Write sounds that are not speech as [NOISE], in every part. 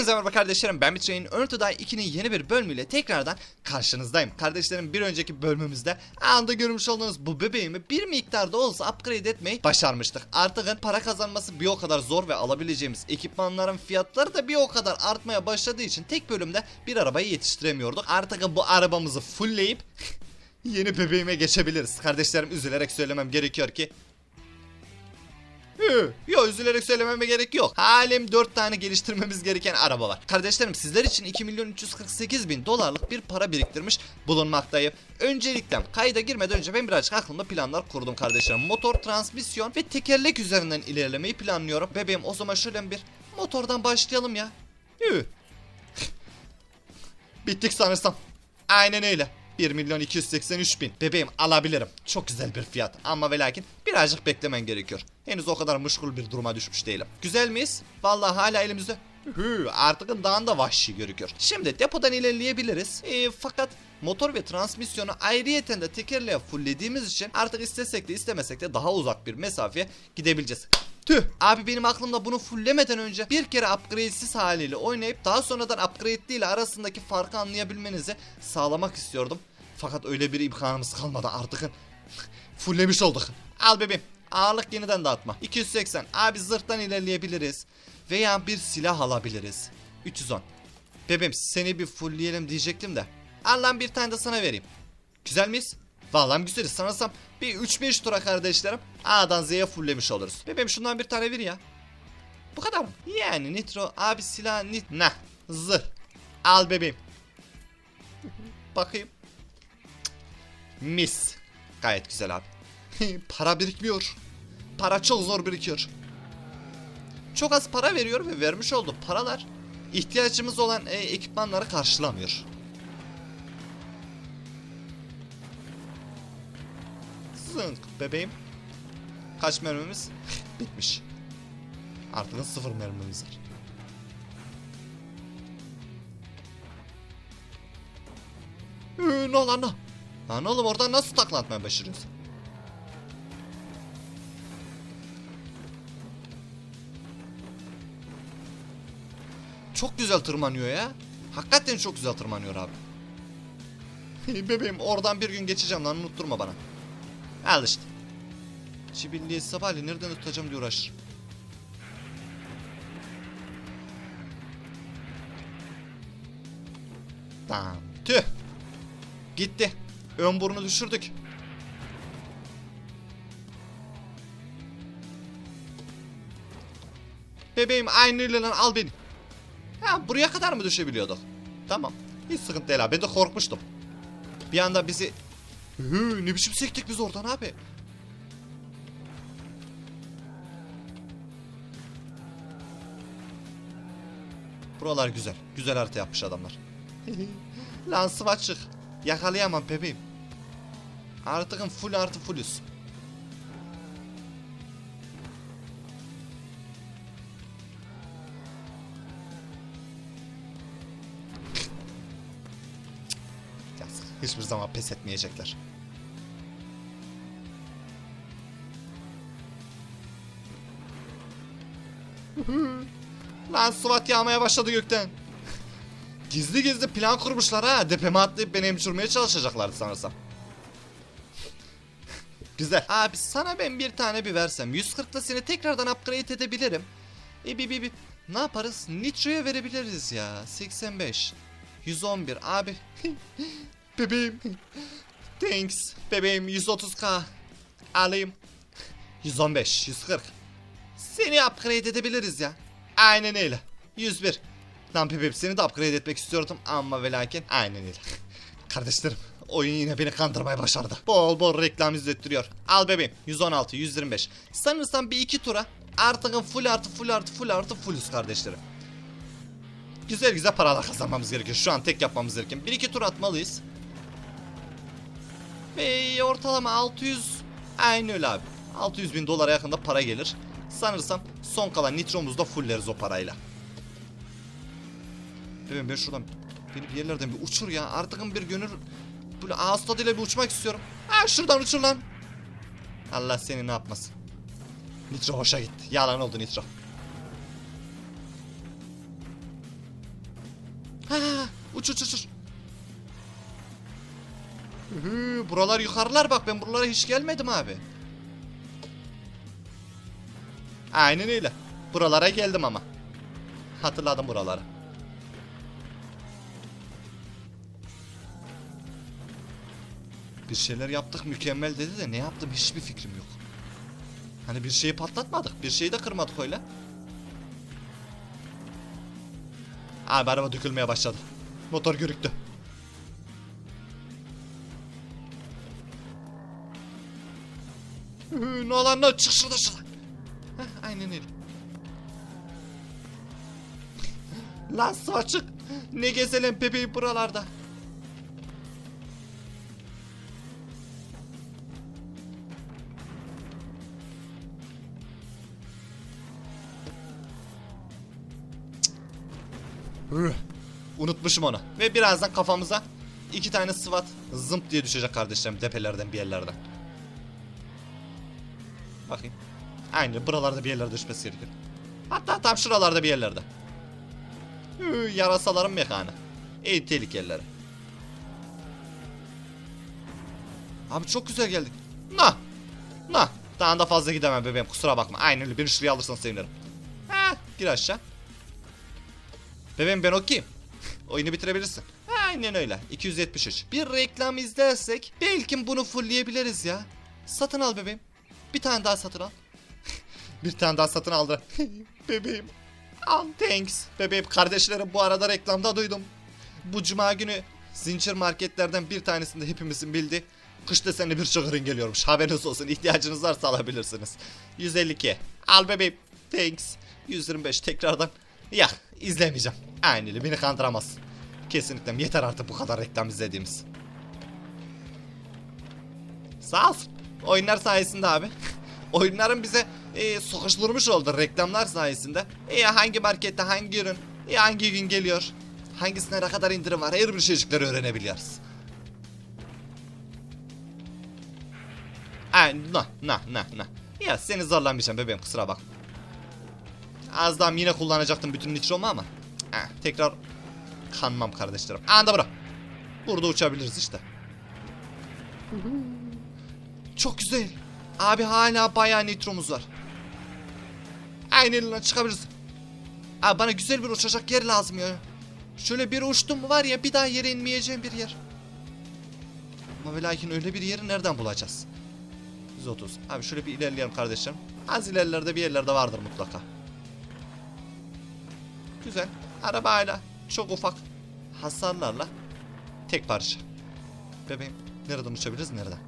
Hepinize merhaba kardeşlerim ben Bitrain Earth 2'nin yeni bir bölümüyle tekrardan karşınızdayım. Kardeşlerim bir önceki bölümümüzde anda görmüş olduğunuz bu bebeğimi bir miktarda olsa upgrade etmeyi başarmıştık. Artık para kazanması bir o kadar zor ve alabileceğimiz ekipmanların fiyatları da bir o kadar artmaya başladığı için tek bölümde bir arabayı yetiştiremiyorduk. Artık bu arabamızı fullleyip [LAUGHS] yeni bebeğime geçebiliriz. Kardeşlerim üzülerek söylemem gerekiyor ki üzülerek söylememe gerek yok. Halim 4 tane geliştirmemiz gereken araba var. Kardeşlerim sizler için 2 milyon 348 bin dolarlık bir para biriktirmiş bulunmaktayım. Öncelikle kayda girmeden önce ben birazcık aklımda planlar kurdum kardeşlerim. Motor, transmisyon ve tekerlek üzerinden ilerlemeyi planlıyorum. Bebeğim o zaman şöyle bir motordan başlayalım ya. Hı. [LAUGHS] Bittik sanırsam. Aynen öyle. 1 milyon 283 bin. Bebeğim alabilirim. Çok güzel bir fiyat. Ama ve lakin birazcık beklemen gerekiyor. Henüz o kadar muşkul bir duruma düşmüş değilim. Güzel miyiz? Vallahi hala elimizde. Hü, artık daha da vahşi görünüyor. Şimdi depodan ilerleyebiliriz. Ee, fakat motor ve transmisyonu ayrıyeten de tekerleğe fulllediğimiz için artık istesek de istemesek de daha uzak bir mesafeye gidebileceğiz. Tüh abi benim aklımda bunu fulllemeden önce bir kere upgrade'siz haliyle oynayıp daha sonradan upgrade ile arasındaki farkı anlayabilmenizi sağlamak istiyordum. Fakat öyle bir imkanımız kalmadı artık. Fulllemiş olduk. Al bebeğim. Ağırlık yeniden dağıtma. 280. Abi zırhtan ilerleyebiliriz. Veya bir silah alabiliriz. 310. Bebeğim seni bir fullleyelim diyecektim de. Al lan bir tane de sana vereyim. Güzel miyiz? Vallahi güzeliz. Sanırsam bir 3-5 tura kardeşlerim A'dan Z'ye fulllemiş oluruz. Bebeğim şundan bir tane ver ya. Bu kadar mı? Yani nitro abi silah nit... Nah zırh. Al bebeğim. Bakayım. Mis. Gayet güzel abi. [LAUGHS] para birikmiyor. Para çok zor birikiyor. Çok az para veriyor ve vermiş olduğu paralar ihtiyacımız olan e, ekipmanları karşılamıyor. Zınk bebeğim. Kaç mermimiz? [LAUGHS] Bitmiş. Artık sıfır mermimiz var. Ee, ne lan? Lan oğlum oradan nasıl taklatmaya başarıyorsun? Çok güzel tırmanıyor ya. Hakikaten çok güzel tırmanıyor abi. Bebeğim oradan bir gün geçeceğim lan unutturma bana. Al işte. Çibilliği sabahleyin nereden tutacağım diye uğraşır. Tamam. Tüh. Gitti. Ön burnu düşürdük. Bebeğim aynı lan al beni. Ha buraya kadar mı düşebiliyorduk? Tamam. Hiç sıkıntı değil abi. Ben de korkmuştum. Bir anda bizi... Hı, ne biçim sektik biz oradan abi. Buralar güzel. Güzel harita yapmış adamlar. [LAUGHS] Lan sıvaçık. Yakalayamam bebeğim. Artıkın full artı fullüz. Hiçbir zaman pes etmeyecekler. Lan SWAT yağmaya başladı gökten. Gizli gizli plan kurmuşlar ha. Depeme atlayıp beni emçürmeye çalışacaklardı sanırsam. Güzel. Abi sana ben bir tane bir versem 140'da seni tekrardan upgrade edebilirim. E bir bir bir. Ne yaparız? Nitro'ya verebiliriz ya. 85. 111 abi. [LAUGHS] Bebeğim. Thanks. Bebeğim 130k. Alayım. 115, 140. Seni upgrade edebiliriz ya. Aynen öyle. 101. Lan bebeğim seni de upgrade etmek istiyordum ama ve lakin aynen öyle. [LAUGHS] Kardeşlerim oyun yine beni kandırmayı başardı. Bol bol reklam izlettiriyor. Al bebeğim 116, 125. Sanırsam bir iki tura artık full artı full artı full artı fullüz kardeşlerim. Güzel güzel paralar kazanmamız gerekiyor. Şu an tek yapmamız gereken. Bir iki tur atmalıyız. Ve ortalama 600 aynı öyle abi. 600 bin dolara yakında para gelir. Sanırsam son kalan nitromuzu da fulleriz o parayla. Bebeğim ben şuradan beni bir yerlerden bir uçur ya. Artık bir gönül böyle ağız tadıyla bir uçmak istiyorum. Ha şuradan uçur lan. Allah seni ne yapmasın. Nitro hoşa gitti. Yalan oldu Nitro. Ha, uç uç uç. Hı, buralar yukarılar bak ben buralara hiç gelmedim abi. Aynen öyle. Buralara geldim ama. Hatırladım buraları. Bir şeyler yaptık mükemmel dedi de ne yaptım hiçbir fikrim yok. Hani bir şeyi patlatmadık, bir şeyi de kırmadık öyle. Abi araba dökülmeye başladı. Motor görüktü. Ne olan ne çık şurada şurada. Heh, aynen öyle. Lan su açık. Ne gezelim bebeğim buralarda. Üh, Unutmuşum onu. Ve birazdan kafamıza iki tane sıvat zımp diye düşecek kardeşlerim tepelerden bir yerlerden. Bakayım. Aynı buralarda bir yerlerde düşmesi gerekiyor. Hatta tam şuralarda bir yerlerde. Üh, Yarasaların mekanı. En tehlikelileri. Abi çok güzel geldik. Na. Na. Daha da fazla gidemem bebeğim kusura bakma. Aynen öyle beni şuraya alırsan sevinirim. Ha, gir aşağı. Bebeğim ben okuyayım. Oyunu bitirebilirsin. Aynen öyle. 273. Bir reklam izlersek belki bunu fullleyebiliriz ya. Satın al bebeğim. Bir tane daha satın al. [LAUGHS] bir tane daha satın aldı. [LAUGHS] bebeğim. Al thanks. Bebeğim kardeşlerim bu arada reklamda duydum. Bu cuma günü zincir marketlerden bir tanesinde hepimizin bildiği kış desenli bir ürün geliyormuş. Haberiniz olsun. İhtiyacınız varsa alabilirsiniz. 152. Al bebeğim. Thanks. 125 tekrardan. Ya izlemeyeceğim. Aynı beni kandıramaz. Kesinlikle yeter artık bu kadar reklam izlediğimiz. Sağ olsun. Oyunlar sayesinde abi. [LAUGHS] Oyunların bize e, sokuşturmuş oldu reklamlar sayesinde. E, hangi markette hangi ürün, e, hangi gün geliyor, hangisine ne kadar indirim var her bir şeycikleri öğrenebiliyoruz. Ay, na na na na. Ya seni zorlamayacağım bebeğim kusura bakma. Az daha yine kullanacaktım bütün nitromu ama. Eh, tekrar kanmam kardeşlerim. Anda bırak. Burada uçabiliriz işte. Çok güzel. Abi hala bayağı nitromuz var. Aynen lan çıkabiliriz. Abi bana güzel bir uçacak yer lazım ya. Şöyle bir uçtum var ya bir daha yere inmeyeceğim bir yer. Ama ve lakin öyle bir yeri nereden bulacağız? 130. Abi şöyle bir ilerleyelim kardeşlerim. Az ilerlerde bir yerlerde vardır mutlaka. Güzel. Arabayla çok ufak hasarlarla tek parça. Bebeğim nereden uçabiliriz nereden?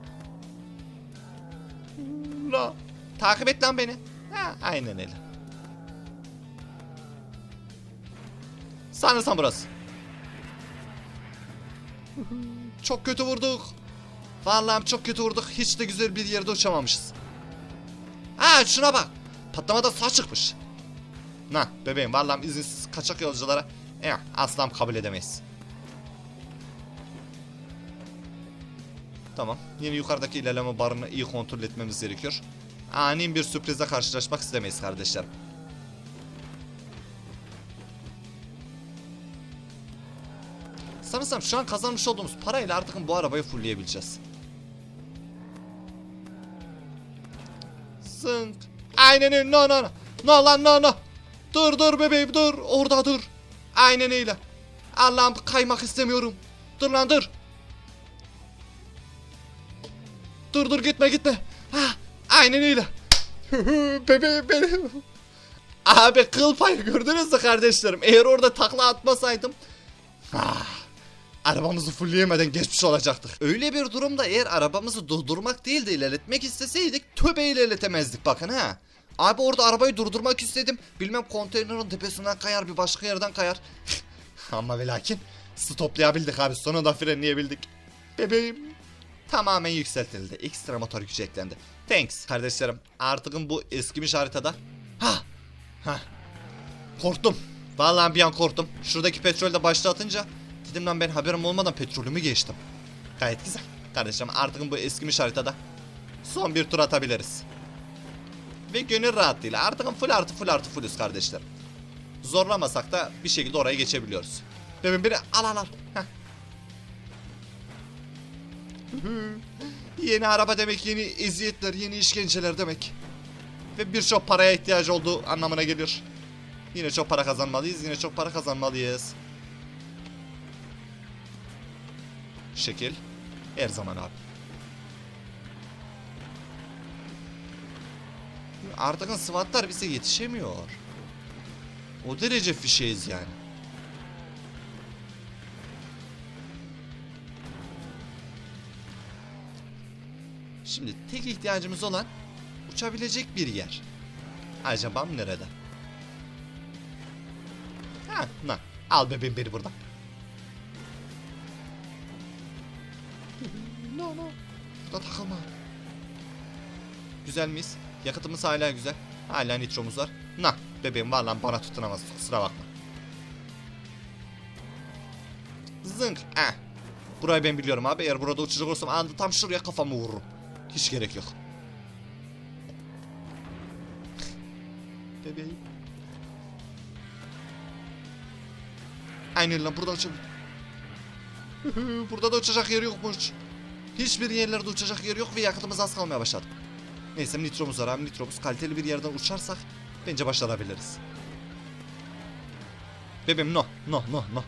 La. Takip et lan beni. Ha, aynen öyle. Sanırsam burası. Çok kötü vurduk. Vallahi çok kötü vurduk. Hiç de güzel bir yerde uçamamışız. Ha şuna bak. Patlamada sağ çıkmış. Na bebeğim vallahi izinsiz kaçak yolculara eh, asla kabul edemeyiz. Tamam. Yine yukarıdaki ilerleme barını iyi kontrol etmemiz gerekiyor. Ani bir sürprize karşılaşmak istemeyiz kardeşler. Sanırsam şu an kazanmış olduğumuz parayla artık bu arabayı fullleyebileceğiz. Zınk. Aynen öyle. No no no. No lan no no. Dur dur bebeğim dur. Orada dur. Aynen öyle. Allah'ım kaymak istemiyorum. Dur lan dur. Dur dur gitme gitme. Ha, aynen öyle. [LAUGHS] bebeğim benim. Abi kıl payı gördünüz mü kardeşlerim? Eğer orada takla atmasaydım. Ah, arabamızı fullleyemeden geçmiş olacaktık. Öyle bir durumda eğer arabamızı durdurmak değil de ilerletmek isteseydik töbe ilerletemezdik bakın ha. Abi orada arabayı durdurmak istedim. Bilmem konteynerin tepesinden kayar bir başka yerden kayar. [LAUGHS] Ama ve lakin stoplayabildik abi sonunda frenleyebildik. Bebeğim tamamen yükseltildi. Ekstra motor gücü eklendi. Thanks kardeşlerim. Artık bu eskimiş haritada. Ha. Ha. Korktum. Vallahi bir an korktum. Şuradaki petrolü de başlatınca dedim lan ben haberim olmadan petrolümü geçtim. Gayet güzel. Kardeşim artık bu eskimiş haritada son bir tur atabiliriz. Ve gönül rahatlığıyla artık full artı full artı fullüz kardeşler. Zorlamasak da bir şekilde oraya geçebiliyoruz. Bebeğim beni al al al. Yeni araba demek yeni eziyetler, yeni işkenceler demek. Ve birçok paraya ihtiyacı olduğu anlamına geliyor. Yine çok para kazanmalıyız, yine çok para kazanmalıyız. Şekil. Her zaman abi. Artık SWAT'lar bize yetişemiyor. O derece fişeyiz yani. Şimdi tek ihtiyacımız olan uçabilecek bir yer. Acaba nerede? Ha, na. Al bebeğim beni buradan. [LAUGHS] No no. Burada takılma. Güzel miyiz? Yakıtımız hala güzel. Hala nitromuz var. Na bebeğim var lan bana tutunamaz. Kusura bakma. Zınk. Eh. Burayı ben biliyorum abi. Eğer burada uçacak olsam anında tam şuraya kafamı vururum. Hiç gerek yok. Bebeğim. Aynen lan buradan uçabilir. Burada da uçacak yer yokmuş. Hiçbir yerlerde uçacak yer yok ve yakıtımız az kalmaya başladı. Neyse nitromuz var abi nitromuz kaliteli bir yerden uçarsak bence başarabiliriz. Bebeğim no no no no.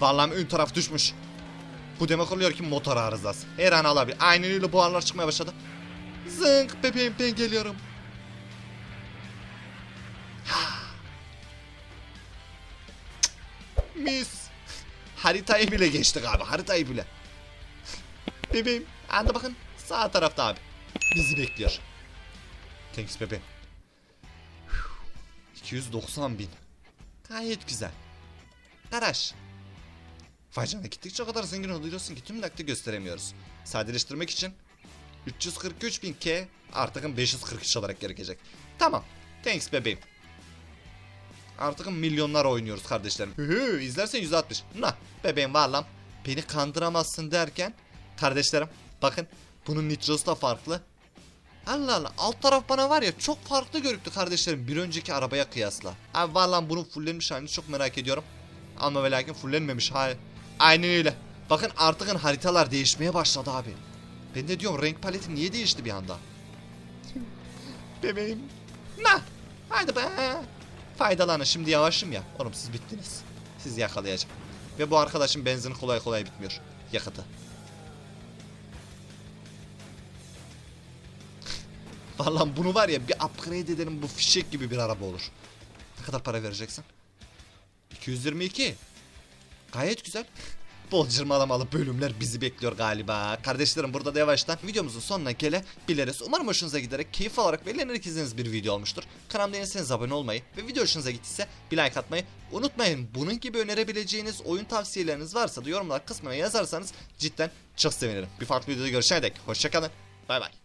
Vallahi ön taraf düşmüş. Bu demek oluyor ki motor arızası. Her an alabilir. Aynen öyle buharlar çıkmaya başladı. Zınk bebeğim ben geliyorum. [SIGHS] Mis. Haritayı bile geçtik abi haritayı bile. bebeğim anda bakın sağ tarafta abi. Bizi bekliyor. Thanks bebeğim. 290 bin. Gayet güzel. Garaj. Vay canına gittikçe kadar zengin oluyorsun ki tüm nakdi gösteremiyoruz. Sadeleştirmek için 343 bin K artık 543 olarak gerekecek. Tamam. Thanks bebeğim. Artık milyonlar oynuyoruz kardeşlerim. Hü izlersen 160. Na bebeğim var lan. Beni kandıramazsın derken kardeşlerim bakın bunun nitrosu da farklı. Allah Allah alt taraf bana var ya çok farklı görüktü kardeşlerim bir önceki arabaya kıyasla. Abi var lan bunun fullenmiş halini çok merak ediyorum. Ama ve lakin fullenmemiş hali. Aynen öyle. Bakın artık haritalar değişmeye başladı abi. Ben de diyorum renk paleti niye değişti bir anda? Bebeğim. Na. Haydi be. Faydalanın şimdi yavaşım ya. Oğlum siz bittiniz. Siz yakalayacağım. Ve bu arkadaşın benzini kolay kolay bitmiyor. Yakıtı. Vallahi bunu var ya bir upgrade edelim bu fişek gibi bir araba olur. Ne kadar para vereceksin? 222. Gayet güzel. [LAUGHS] Bol cırmalamalı bölümler bizi bekliyor galiba. Kardeşlerim burada da yavaştan videomuzun sonuna gelebiliriz. Umarım hoşunuza giderek keyif alarak ve eğlenerek izlediğiniz bir video olmuştur. Kanalımda yeniyseniz abone olmayı ve video hoşunuza gittiyse bir like atmayı unutmayın. Bunun gibi önerebileceğiniz oyun tavsiyeleriniz varsa da yorumlar kısmına yazarsanız cidden çok sevinirim. Bir farklı videoda görüşene dek hoşçakalın. Bay bay.